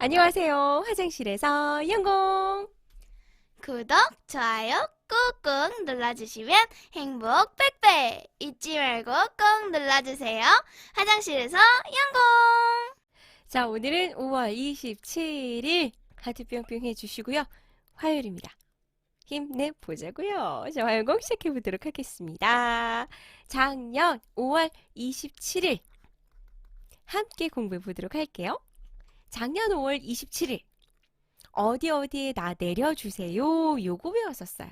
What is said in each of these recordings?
안녕하세요. 화장실에서 영공. 구독, 좋아요 꾹꾹 눌러주시면 행복 백배 잊지 말고 꼭 눌러주세요. 화장실에서 영공! 자, 오늘은 5월 27일 하트 뿅뿅 해주시고요. 화요일입니다. 힘내보자고요. 자, 화요공 시작해보도록 하겠습니다. 작년 5월 27일 함께 공부해보도록 할게요. 작년 5월 27일 어디 어디에 나 내려주세요. 요거 배웠었어요.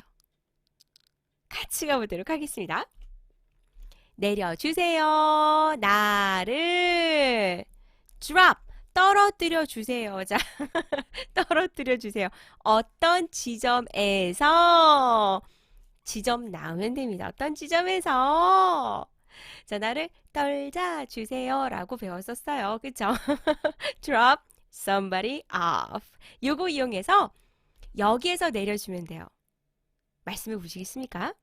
같이 가보도록 하겠습니다. 내려주세요. 나를 drop 떨어뜨려 주세요. 자, 떨어뜨려 주세요. 어떤 지점에서 지점 나오면 됩니다. 어떤 지점에서 자, 나를 떨자 주세요 라고 배웠었어요. 그쵸? drop somebody off. 요거 이용해서 여기에서 내려주면 돼요. 말씀해 보시겠습니까?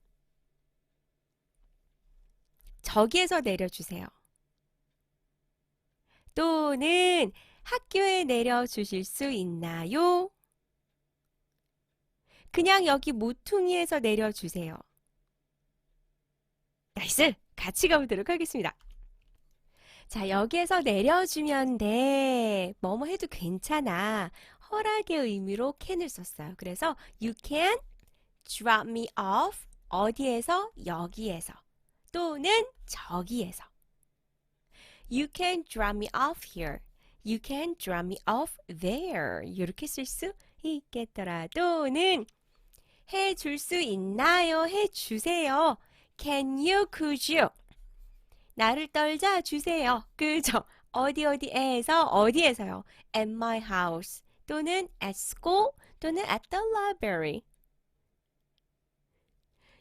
저기에서 내려주세요. 또는 학교에 내려주실 수 있나요? 그냥 여기 모퉁이에서 내려주세요. 나이스! 같이 가보도록 하겠습니다. 자, 여기에서 내려주면 돼. 뭐뭐 해도 괜찮아. 허락의 의미로 can을 썼어요. 그래서 you can drop me off 어디에서? 여기에서. 또는 저기에서. You can drop me off here. You can drop me off there. 이렇게 쓸 수 있겠더라. 또는 해 줄 수 있나요? 해 주세요. Can you, could you? 나를 떨자 주세요. 그죠? 어디 어디에서 어디에서요? At my house 또는 at school 또는 at the library.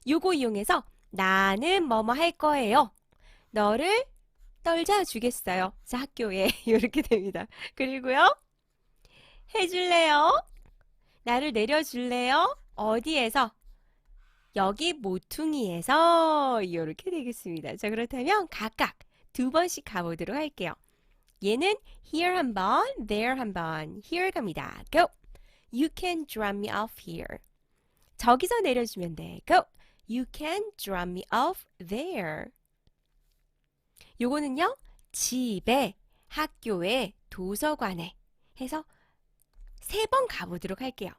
요거 이용해서 나는 뭐뭐 할 거예요. 너를 떨자 주겠어요. 자, 학교에 이렇게 됩니다. 그리고요. 해줄래요? 나를 내려줄래요? 어디에서? 여기 모퉁이에서 이렇게 되겠습니다. 자, 그렇다면 각각 두 번씩 가보도록 할게요. 얘는 here 한 번, there 한 번, here 갑니다. Go. You can drop me off here. 저기서 내려주면 돼. Go. You can drop me off there. 요거는요, 집에, 학교에, 도서관에 해서 세 번 가보도록 할게요.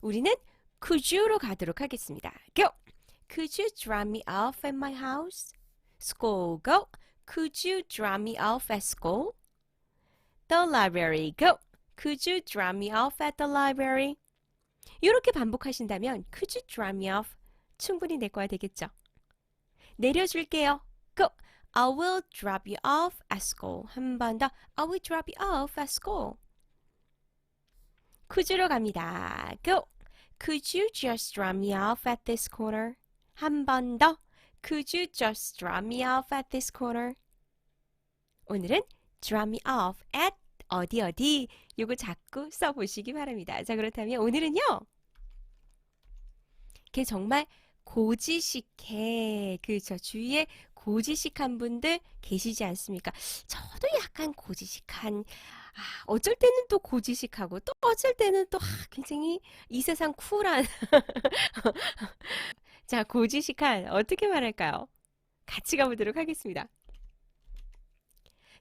우리는 could you로 가도록 하겠습니다. Go. Could you drop me off at my house? School. Go. Could you drop me off at school? The library. Go. Could you drop me off at the library? 이렇게 반복하신다면 could you drop me off 충분히 내 거야 되겠죠? 내려줄게요. Go. I will drop you off at school. 한 번 더. I will drop you off at school. could로 갑니다. Go. Could you just drop me off at this corner? 한 번 더. Could you just drop me off at this corner? 오늘은 drop me off at 어디 어디 요거 자꾸 써보시기 바랍니다. 자 그렇다면 오늘은요. 걔 정말 고지식해. 그저 주위에 고지식한 분들 계시지 않습니까? 저도 약간 고지식한 아, 어쩔 때는 또 고지식하고 또 어쩔 때는 또 아, 굉장히 이 세상 쿨한 자 고지식한 어떻게 말할까요? 같이 가보도록 하겠습니다.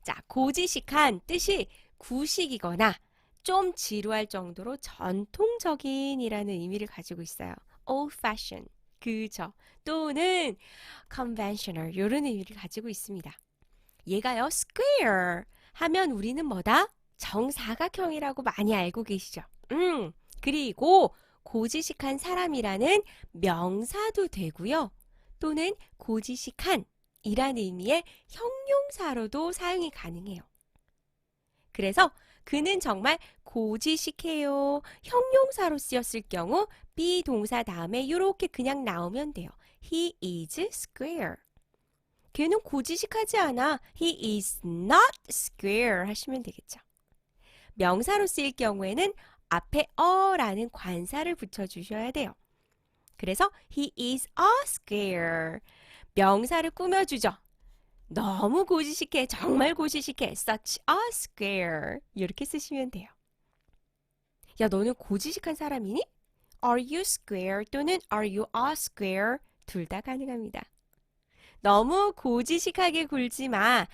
자 고지식한 뜻이 구식이거나 좀 지루할 정도로 전통적인이라는 의미를 가지고 있어요. old fashion 그죠? 또는 conventional 이런 의미를 가지고 있습니다. 얘가요 square 하면 우리는 뭐다? 정사각형이라고 많이 알고 계시죠? 음, 그리고 고지식한 사람이라는 명사도 되고요. 또는 고지식한 이라는 의미의 형용사로도 사용이 가능해요. 그래서 그는 정말 고지식해요. 형용사로 쓰였을 경우 비동사 다음에 이렇게 그냥 나오면 돼요. He is square. 걔는 고지식하지 않아. He is not square 하시면 되겠죠. 명사로 쓰일 경우에는 앞에 어라는 관사를 붙여주셔야 돼요. 그래서 he is a square. 명사를 꾸며주죠. 너무 고지식해, 정말 고지식해. Such a square. 이렇게 쓰시면 돼요. 야, 너는 고지식한 사람이니? Are you square 또는 Are you a square? 둘 다 가능합니다. 너무 고지식하게 굴지 마.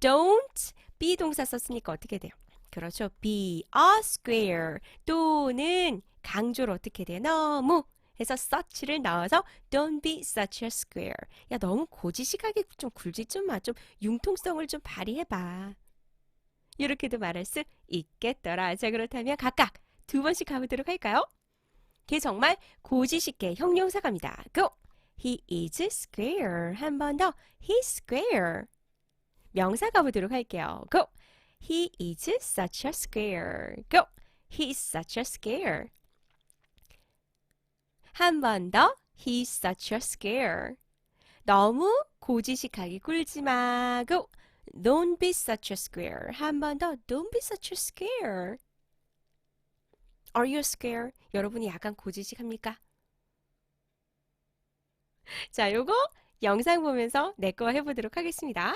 Don't be 동사 썼으니까 어떻게 돼요? 그렇죠. Be a square 또는 강조를 어떻게 돼요? 너무 해서 such를 넣어서 don't be such a square. 야, 너무 고지식하게 좀 굴지 좀 마. 좀 융통성을 좀 발휘해봐. 이렇게도 말할 수 있겠더라. 자, 그렇다면 각각 두 번씩 가보도록 할까요? 걔 정말 고지식계 형용사 갑니다. Go! He is square. 한 번 더. He's square. 명사 가보도록 할게요. Go! He is such a square. Go! He's such a square. 한 번 더. He's such a square. 너무 고지식하게 굴지 마. Go! Don't be such a square. 한 번 더. Don't be such a square. Are you square? 여러분이 약간 고지식합니까? 자, 요거 영상 보면서 내 거 해보도록 하겠습니다.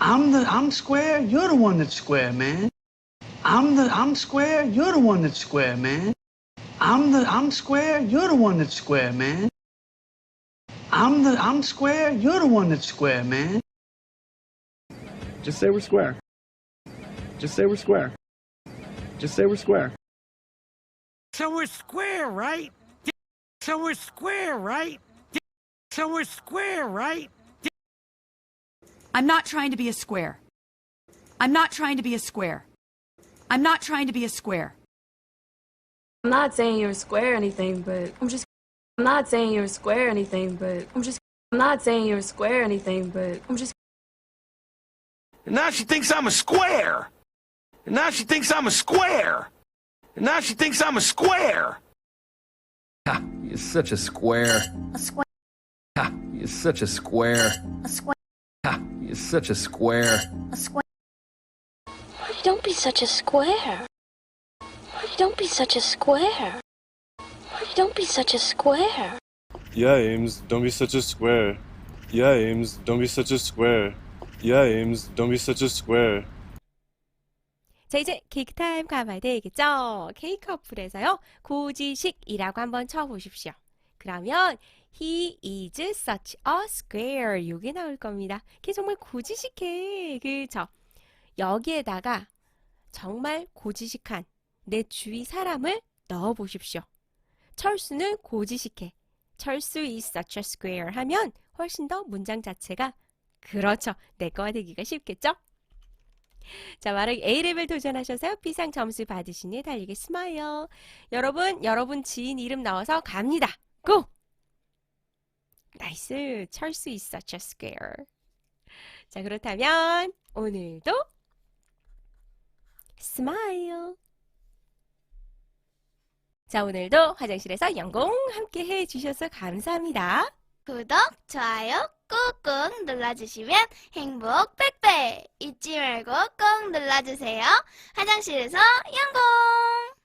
I'm the I'm square. You're the one that's square, man. I'm the I'm square. You're the one that's square, man. I'm the I'm square. You're the one that's square, man. I'm the I'm square. You're the one that's square, man. Just say we're square. Just say we're square. Just say we're square. So we're square, right? So we're square, right? So we're square, right? I'm not trying to be a square. I'm not trying to be a square. I'm not trying to be a square. I'm not saying you're square or anything, but I'm just. I'm not saying you're square or anything, but I'm just. I'm not saying you're square or anything, but I'm just. And now she thinks I'm a square. And now she thinks I'm a square. And now she thinks I'm a square. Ha, you're such a square. A square, Ha, you're such a square. a square, Ha, you're such a square. a square. Don't be such a square. Don't be such a square. Don't be such a square. Yeah, Ames, don't be such a square. Yeah, Ames, don't be such a square. Yeah, Ames, don't be such a square. 자, 이제 케이크 타임 가봐야 되겠죠? 케이크 어플에서요. 고지식이라고 한번 쳐보십시오. 그러면 he is such a square 이게 나올 겁니다. 걔 정말 고지식해. 그죠? 여기에다가 정말 고지식한 내 주위 사람을 넣어 보십시오. 철수는 고지식해. 철수 is such a square 하면 훨씬 더 문장 자체가 그렇죠. 내 거가 되기가 쉽겠죠? 자, 말하기 A레벨 도전하셔서 비상 점수 받으시니 달리기 스마일. 여러분, 여러분 지인 이름 넣어서 갑니다. 고! 나이스. 철수 is such a square. 자, 그렇다면 오늘도 스마일. 자, 오늘도 화장실에서 연공 함께 해 주셔서 감사합니다. 구독, 좋아요 꾹꾹 눌러주시면 행복 100배! 잊지 말고 꼭 눌러주세요. 화장실에서 영공!